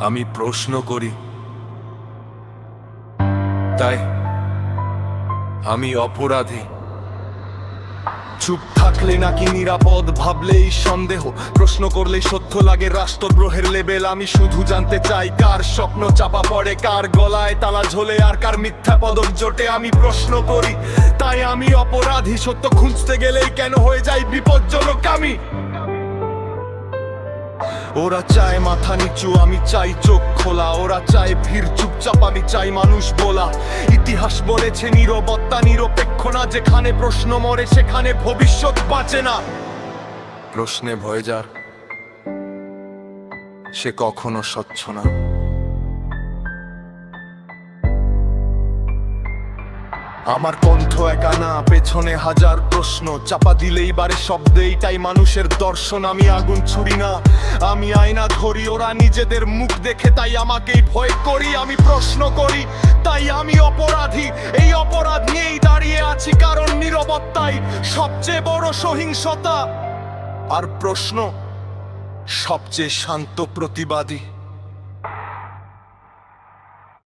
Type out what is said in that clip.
আমি প্রশ্ন করি। তাই আমি অপরাধী। চুপ থাকলে নাকি নিরাপদ, ভাবলেই সন্দেহ। প্রশ্ন করলে সত্য লাগে, রাষ্ট্রদ্রোহের লেবেল আমি শুধু জানতে চাই, কার স্বপ্ন চাপা পড়ে, কার গলায় তালা ঝোলে, আর কার মিথ্যা পদক জোটে আমি প্রশ্ন করি। তাই আমি অপরাধী, সত্য খুঁজতে গেলেই কেন হয়ে যাই বিপজ্জনক আমি? ওরা চায় মাথা নিচু, আমি চাই চোখ খোলা। ওরা চায় ভিড়, চুপচাপ আমি চাই মানুষ বলা। ইতিহাস বলেছে নিরবত্তা নিরপেক্ষ না, যেখানে প্রশ্ন মরে সেখানে ভবিষ্যৎ বাঁচে না। প্রশ্নে ভয় যার, সে কখনো স্বচ্ছ না। আমার কণ্ঠ একা না, পেছনে হাজার প্রশ্ন। চাপা দিলেই বারে শব্দে তাই মানুষের দর্শন। আমি আগুন ছুড়ি না, আমি আয়না ধরি, ওরা নিজেদের মুখ দেখে, তাই আমাকেই ভয় করি। আমি প্রশ্ন করি, তাই আমি অপরাধী। এই অপরাধ নিয়েই দাঁড়িয়ে আছি, কারণ নিরবত্তাই সবচেয়ে বড় সহিংসতা। আর প্রশ্ন, সবচেয়ে শান্ত প্রতিবাদী।